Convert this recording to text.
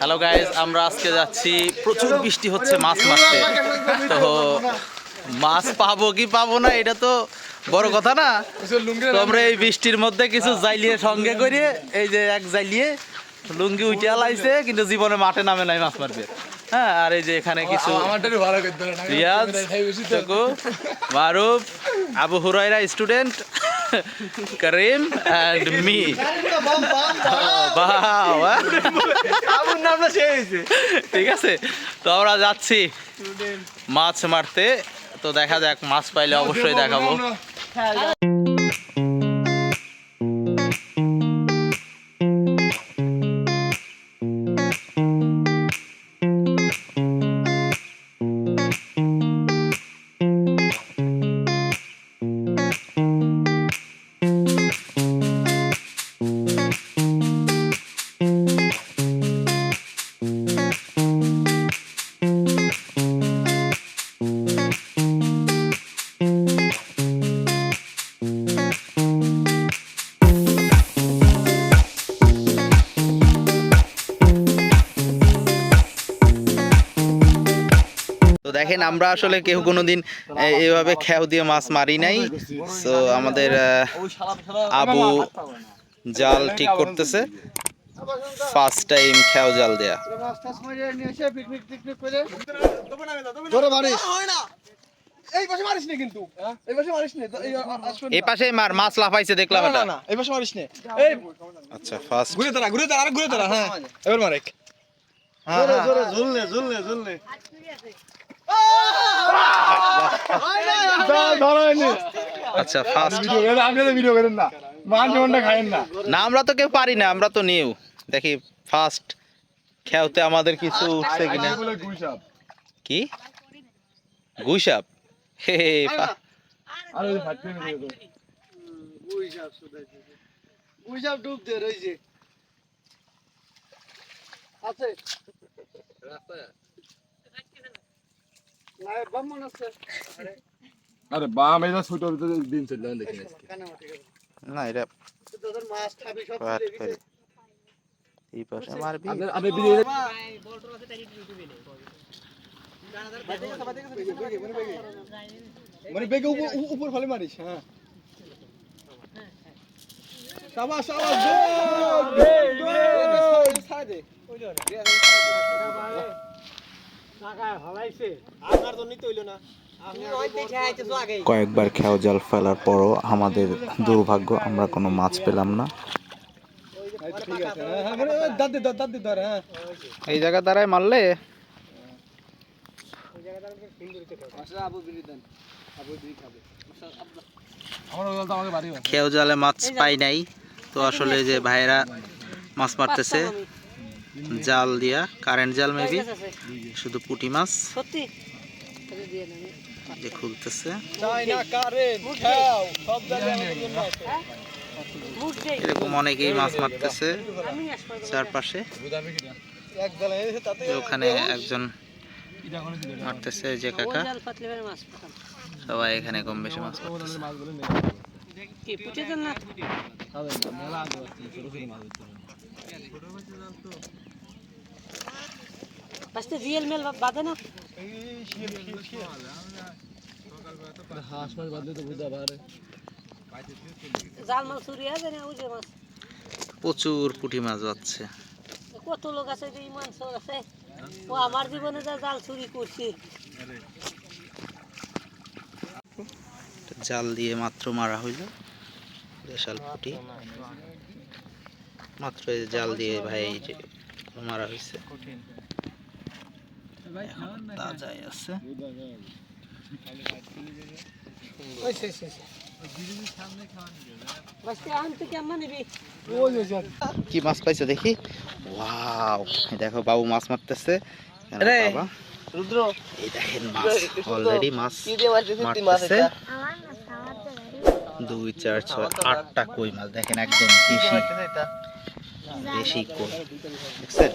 Hello guys আমরা আজকে যাচ্ছি। প্রচুর বৃষ্টি হচ্ছে মাছ মারতে। তো মাছ পাবো কি পাবো না এটা তো বড় কথা না। তো আমরা এই বৃষ্টির মধ্যে কিছু জাইলিয়ে সঙ্গে করে এই যে এক জাইলিয়ে লুঙ্গি উঠে লাইছে কিন্তু জীবনে মাঠে নামে নাই মাছ মারবে হ্যাঁ আর এই যে এখানে কিছু Riaz Maruf Abu Hurairah student Karim and me ঠিক আছে তো আমরা যাচ্ছি মাছ মারতে। তো দেখা যাক মাছ পাইলে অবশ্যই দেখাবো। দেখেন আমরা আসলে কেউ কোনোদিন এ- এইভাবে খেয়াও দিয়ে মাছ মারি নাই। তো আমাদের আবু জাল ঠিক করতেছে। ফার্স্ট টাইম খেয়াও জাল দেয়া। ধরে এই পাশে মারিস না কিন্তু। এই পাশে মারিস না। এই পাশে মার মাছ লাফাইছে দেখলাম না না এই পাশে মারিস না। এই আচ্ছা ফার্স্ট ঘুরে দাঁড়া ঘুরে দাঁড়া আর ঘুরে দাঁড়া হ্যাঁ। এবার মারেক জোরে জোরে ঝুলনে ঝুলনে ঝুলনে। ধরাইনি আচ্ছা ফার্স্ট ভিডিও করেন না। মান জীবনটা খায়েন না। না আমরা তো কেউ পারি না আমরা তো নিউ। দেখি ফার্স্ট খেয়াওতে আমাদের কিছু উঠছে কিনা। কি? গুইসাপ হে হে, পা- আর ওই ফাটতে নিয়ে গেল গুইসাপ শুধাইছে গুইসাপ ডুব দে রইছে। আছে আছে। আরে বাম এটা ছোট দিন চলে দেখি না এটা মাছ খাবি সব মানে বেগে উপর ফলে মারিস হ্যাঁ সাবাস সাবাস ওই আমার তো নিতে হইল না কয়েকবার খেয়াও জাল ফেলার পরও আমাদের দুর্ভাগ্য আমরা কোনো মাছ পেলাম না। এই জায়গা দ্বারাই মারলে? খেয়াও জালে মাছ পাই নাই। তো আসলে যে ভাইরা মাছ মারতেছে জাল দিয়া কারেন্ট জাল মেবি শুধু পুটি মাছ। সত্যি? যে খুলতেছে। চাই না কারেন্ট খাও সব জায়গায় মুখ দেই। এরকম অনেকেই মাছ মারতেছে চারপাশে। ওখানে একজন মারতেছে যে কাকা। সবাই এখানে কম বেশি মাছ মারতেছে। কি পুঁটে দেন না? বাস্তে রিয়েল মেল বাদে না? হাঁস মাছ বাদলে তো বুঝা পারে। জাল মাছ চুরি আছে না উজে মাছ। প্রচুর পুঁটি মাছ যাচ্ছে কত লোক আছে যে ইমান চোর আছে? ও আমার জীবনে যা জাল চুরি করছে। জাল দিয়ে মাত্র মারা হইল। বিশাল পুঁটি। মাত্র জাল দিয়ে ভাই যে মারা হয়েছে এখন তাজাই আছে কি মাছ পাইছো দেখি ওয়াও দেখো বাবু মাছ মারতেছে বাবা। রুদ্র এই দেখেন মাছ অলরেডি মাছ মারতেছে দুই চার ছয় আটটা কই মাছ দেখেন একদম দেশি এটা দেশি কই দেখছেন